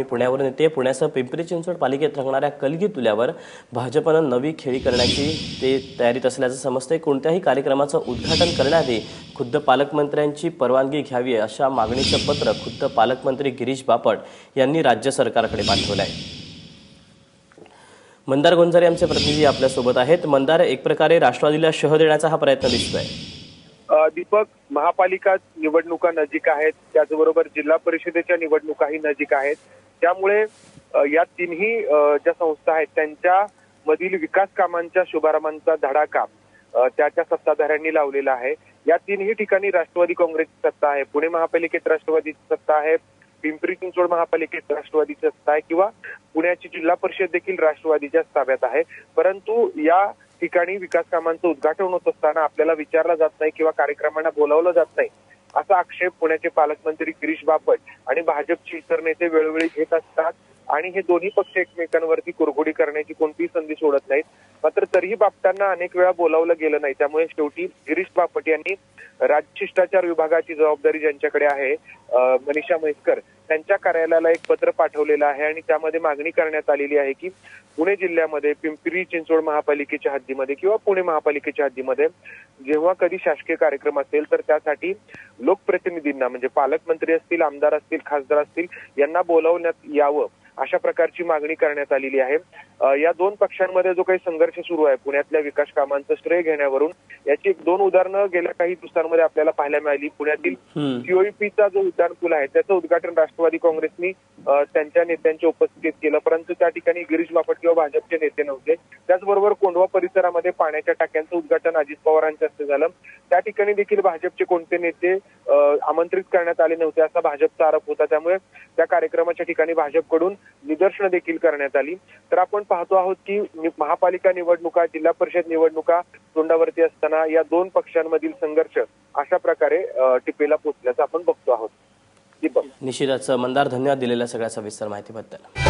बातमी पुण्यावरून येते. पुण्यासह पिंपरी चिंचवड पालिकेत रंगणाऱ्या कलगी तुल्यावर भाजपनं नवी खेळी करण्याची ते तयारीत असल्याचं समजते कोणत्याही कार्यक्रमाचं उद्घाटन करण्याआधी खुद्द पालकमंत्र्यांची परवानगी घ्यावी अशा मागणीचं पत्र खुद्द पालकमंत्री गिरीश बापट यांनी राज्य सरकारकडे पाठवलं आहे मंदार गोंजारे आमचे प्रतिनिधी आपल्यासोबत आहेत. मंदार एक प्रकारे राष्ट्रवादीला शह देण्याचा हा प्रयत्न दिसतोय. दीपक महापालिका निवडणुका नजीक आहेत. त्याचबरोबर जिल्हा परिषदेच्या निवडणुकाही नजीक आहेत. त्यामुळे या तिन्ही ज्या संस्था आहेत त्यांच्या मधील विकास कामांच्या शुभारंभांचा धडाका त्याच्या सत्ताधाऱ्यांनी लावलेला आहे. या तिन्ही ठिकाणी राष्ट्रवादी काँग्रेसची सत्ता आहे. पुणे महापालिकेत राष्ट्रवादीची सत्ता आहे. पिंपरी चिंचवड महापालिकेत राष्ट्रवादीची सत्ता आहे. किंवा पुण्याची जिल्हा परिषद देखील राष्ट्रवादीच्या ताब्यात आहे. परंतु या ठिकाणी विकास कामांचं उद्घाटन होत असताना आपल्याला विचारलं जात नाही किंवा कार्यक्रमांना बोलावलं जात नाही. असा आक्षेप पुण्याचे पालकमंत्री गिरीश बापट आणि भाजपचे इतर नेते वेळोवेळी घेत असतात. आणि हे दोन्ही पक्ष एकमेकांवरती कुरघोडी करण्याची कोणतीही संधी सोडत नाहीत. मात्र तरीही बापटांना अनेक वेळा बोलावलं गेलं नाही. त्यामुळे शेवटी गिरीश बापट यांनी राज्य शिष्टाचार विभागाची जबाबदारी ज्यांच्याकडे आहे मनीषा म्हैसकर त्यांच्या कार्यालयाला एक पत्र पाठवलेलं आहे आणि त्यामध्ये मागणी करण्यात आलेली आहे की पुणे जिल्ह्यामध्ये पिंपरी चिंचवड महापालिकेच्या हद्दीमध्ये किंवा पुणे महापालिकेच्या हद्दीमध्ये जेव्हा कधी शासकीय कार्यक्रम असेल तर त्यासाठी लोकप्रतिनिधींना म्हणजे पालकमंत्री असतील आमदार असतील खासदार असतील यांना बोलावण्यात यावं अशा प्रकारची मागणी करण्यात आलेली आहे या दोन पक्षांमध्ये जो काही संघर्ष सुरू आहे पुण्यातल्या विकास कामांचं श्रेय घेण्यावरून याची एक दोन उदाहरणं गेल्या काही दिवसांमध्ये आपल्याला पाहायला मिळाली पुण्यातील. सीओईपीचा जो उड्डाण पूल आहे त्याचं उद्घाटन राष्ट्रवादी काँग्रेसनी त्यांच्या नेत्यांच्या उपस्थितीत केलं. परंतु त्या ठिकाणी गिरीश बापट किंवा भाजपचे नेते नव्हते. त्याचबरोबर कोंढवा परिसरामध्ये पाण्याच्या टाक्यांचं उद्घाटन अजित पवारांच्या हस्ते झालं. त्या ठिकाणी देखील भाजपचे कोणते नेते आमंत्रित करण्यात आले नव्हते असा भाजपचा आरोप होता. त्यामुळे त्या कार्यक्रमाच्या ठिकाणी भाजपकडून निदर्शनं देखील करण्यात आली. तर आपण पाहतो आहोत की महापालिका निवडणुका जिल्हा परिषद निवडणुका तोंडावरती असताना या दोन पक्षांमधील संघर्ष अशा प्रकारे टिपेला पोचल्याचं आपण बघतो आहोत. दीपक. मंदार धन्यवाद दिलेल्या सगळ्या सविस्तर माहितीबद्दल.